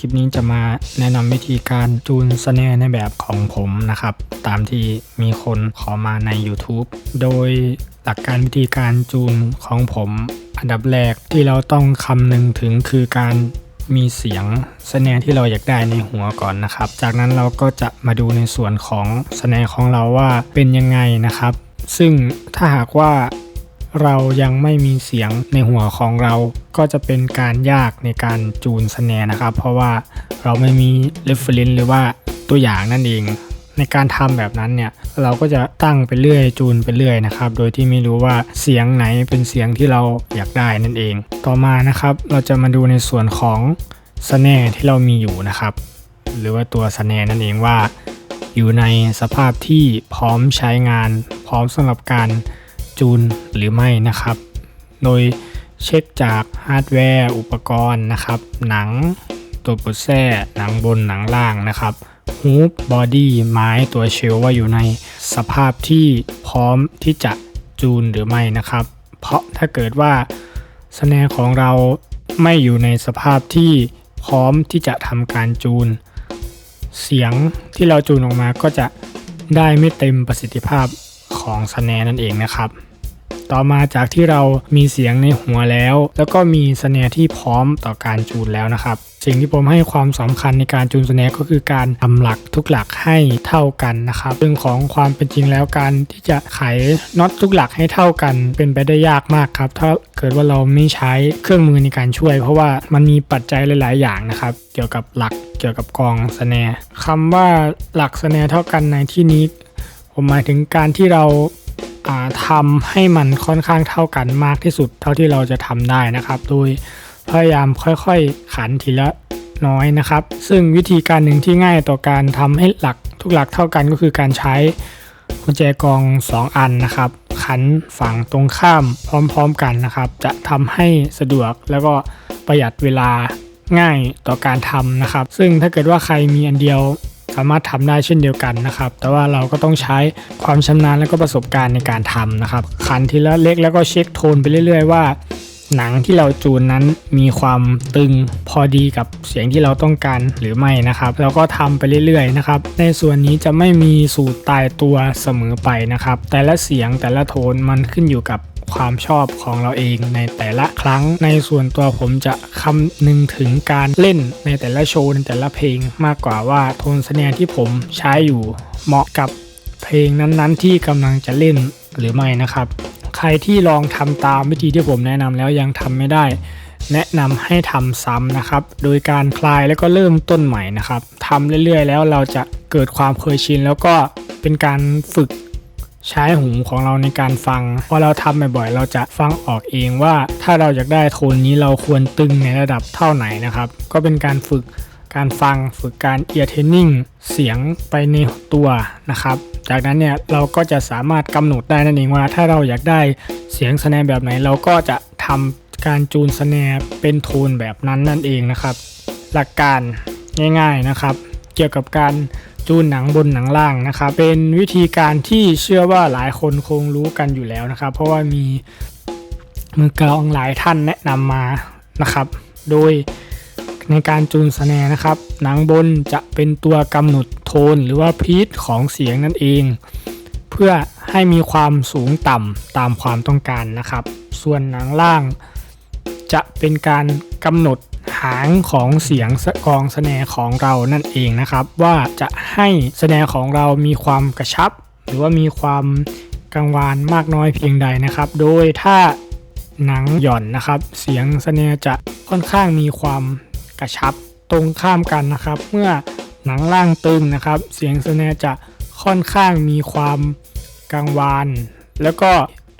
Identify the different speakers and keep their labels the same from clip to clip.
Speaker 1: คลิปนี้จะมาแนะนำวิธีการจูนสแนร์ในแบบของผมนะครับ ตามที่มีคนขอมาใน YouTube โดยหลักการวิธีการจูนของผมอันดับแรกที่เราต้องคำนึงถึงคือการมีเสียงสแนร์ที่เราอยากได้ในหัวก่อนนะครับ จากนั้นเราก็จะมาดูในส่วนของสแนร์ของเราว่าเป็นยังไงนะครับ ซึ่งถ้าหากว่า เรายังไม่มีเสียงในหัวของเรา ก็จะเป็นการยากในการจูนสแนนะครับ เพราะว่าเราไม่มี reference หรือว่าตัวอย่างนั่นเอง ในการทำแบบนั้นเนี่ยเราก็จะตั้งไปเรื่อยจูนไปเรื่อยนะครับ โดยที่ไม่รู้ว่าเสียงไหนเป็นเสียงที่เราอยากได้นั่นเอง ต่อมานะครับเราจะมาดูในส่วนของสแนที่เรามีอยู่นะครับ หรือว่าตัวสแนนั่นเองว่า อยู่ในสภาพที่พร้อมใช้งาน พร้อมสำหรับการ จูนหรือไม่นะครับ โดยเช็คจากฮาร์ดแวร์ อุปกรณ์นะครับ หนังตัวปุดแส้หนังบนหนังล่างนะครับฮูปบอดี้ไม้ตัวเชลว่าอยู่ในสภาพที่พร้อมที่จะจูนหรือไม่นะครับ เพราะถ้าเกิดว่าสแนร์ของเราไม่อยู่ในสภาพที่พร้อมที่จะทำการจูน เสียงที่เราจูนออกมาก็จะได้ไม่เต็มประสิทธิภาพของสแนร์นั่นเองนะครับ ต่อมาจากที่เรามีเสียงในหัวแล้ว แล้วก็มีสแนร์ที่พร้อมต่อการจูนแล้วนะครับ สิ่งที่ผมให้ความสำคัญในการจูนสแนร์ก็คือการทำหลักทุกหลักให้เท่ากันนะครับเรื่องของความเป็นจริงแล้วการที่จะไขน็อตทุกหลักให้เท่ากันเป็นไปได้ยากมากครับ ถ้าเกิดว่าเราไม่ใช้เครื่องมือในการช่วย เพราะว่ามันมีปัจจัยหลาย ๆ อย่างนะครับ เกี่ยวกับหลักเกี่ยวกับกองสแนร์คำว่าหลักสแนร์เท่ากันในที่นี้ ผมหมายถึงการที่เรา ทำให้มันค่อนข้างเท่ากันมากที่สุดเท่าที่เราจะทำได้นะครับ โดยพยายามค่อยๆ ขันทีละน้อยนะครับ ซึ่งวิธีการหนึ่งที่ง่ายต่อการทำให้หลักทุกหลักเท่ากันก็คือการใช้กุญแจกอง 2 อันนะครับ ขันฝั่งตรงข้ามพร้อมๆกันนะครับ จะทำให้สะดวกแล้วก็ประหยัดเวลาง่ายต่อการทำนะครับ ซึ่งถ้าเกิดว่าใครมีอันเดียว สามารถทำได้เช่นเดียวกันนะครับ แต่ว่าเราก็ต้องใช้ความชำนาญและก็ประสบการณ์ในการทำนะครับ ขันทีละเล็กแล้วก็เช็คโทนไปเรื่อย ๆ ว่า หนังที่เราจูนนั้นมีความตึงพอดีกับเสียงที่เราต้องการหรือไม่นะครับเราก็ทำไปเรื่อยๆนะครับ ในส่วนนี้จะไม่มีสูตรตายตัวเสมอไปนะครับ แต่ละเสียงแต่ละโทนมันขึ้นอยู่กับ ความชอบของเราเองในแต่ละครั้ง ในส่วนตัวผมจะคำนึงถึงการเล่นในแต่ละโชว์ในแต่ละเพลงมากกว่าว่าโทนแสดงที่ผมใช้อยู่เหมาะกับเพลงนั้นๆ ที่กำลังจะเล่นหรือไม่นะครับ ใครที่ลองทำตามวิธีที่ผมแนะนำแล้วยังทำไม่ได้ แนะนำให้ทำซ้ำนะครับ โดยการคลายแล้วก็เริ่มต้นใหม่นะครับทำเรื่อยๆ แล้วเราจะเกิดความเคยชินแล้วก็เป็นการฝึก ใช้หูของเราในการฟัง พอเราทำบ่อยๆ เราจะฟังออกเองว่า ถ้าเราอยากได้โทนนี้เราควรตึงในระดับเท่าไหนนะครับ ก็เป็นการฝึกการฟังฝึกการเอียร์เทนนิ่งเสียงไปในตัวนะครับ จากนั้นเนี่ยเราก็จะสามารถกำหนดได้นั่นเองว่า ถ้าเราอยากได้เสียงสแนร์แบบไหน เราก็จะทำการจูนสแนร์เป็นโทนแบบนั้นนั่นเองนะครับ หลักการง่าย ๆนะครับ เกี่ยวกับการ จูนหนังบนหนังล่างนะครับเป็นวิธีการที่เชื่อว่าหลายคนคงรู้กันอยู่แล้วนะครับ เพราะว่ามีมือกลองหลายท่านแนะนำมานะครับ โดยในการจูนสแนนะครับ หนังบนจะเป็นตัวกำหนดโทนหรือว่าพีทของเสียงนั่นเอง เพื่อให้มีความสูงต่ำตามความต้องการนะครับ ส่วนหนังล่างจะเป็นการกำหนด หางของเสียงกองแสดงของเรานั่นเองนะครับ ว่าจะให้แสดงของเรามีความกระชับ หรือว่ามีความกังวานมากน้อยเพียงใดนะครับ โดยถ้าหนังหย่อนนะครับ เสียงแสดงจะค่อนข้างมีความกระชับตรงข้ามกันนะครับ เมื่อหนังล่างตึงนะครับ เสียงแสดงจะค่อนข้างมีความกังวานแล้วก็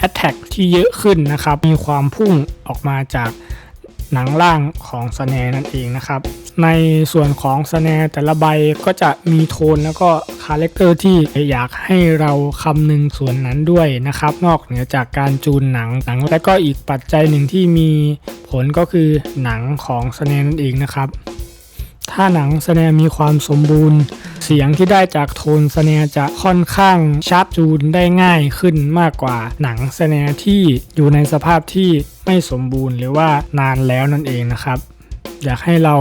Speaker 1: Attack ที่เยอะขึ้นนะครับ มีความพุ่งออกมาจาก หนังล่างของสแนนั่นเองนะครับ ในส่วนของสแนแต่ละใบก็จะมีโทนแล้วก็คาแรคเตอร์ที่อยากให้เราคำนึงส่วนนั้นด้วยนะครับ นอกเหนือจากการจูนหนังหนัง และก็อีกปัจจัยหนึ่งที่มีผลก็คือหนังของสแนนั่นเองนะครับ ถ้าหนังสแนร์มีความสมบูรณ์ เสียงที่ได้จากโทนสแนร์จะค่อนข้างชาร์ปจูนได้ง่ายขึ้นมากกว่าหนังสแนร์ที่อยู่ในสภาพที่ไม่สมบูรณ์หรือว่านานแล้วนั่นเองนะครับ อยากให้เรา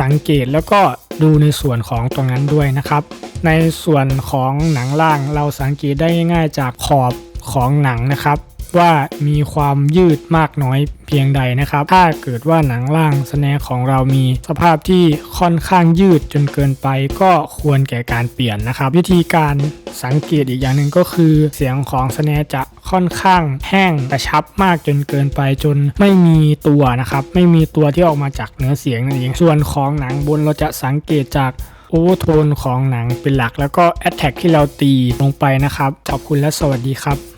Speaker 1: สังเกตแล้วก็ดูในส่วนของตรงนั้นด้วยนะครับ ในส่วนของหนังล่างเราสังเกตได้ง่าย ๆ จากขอบของหนังนะครับ ว่ามีความยืดมากน้อยเพียงใดนะครับ ถ้าเกิดว่าหนังล่างสแนร์ของเรามีสภาพที่ค่อนข้างยืดจนเกินไป ก็ควรแก่การเปลี่ยนนะครับ วิธีการสังเกตอีกอย่างหนึ่งก็คือเสียงของสแนร์จะค่อนข้างแห้งกระชับมากจนเกินไปจนไม่มีตัวนะครับ ไม่มีตัวที่ออกมาจากเนื้อเสียงนั่นเองส่วนของหนังบนเราจะสังเกตจากโอเวอร์โทนของหนังเป็นหลัก แล้วก็แอ t แทกที่เราตีลงไปนะครับขอบคุณและสวัสดีครับ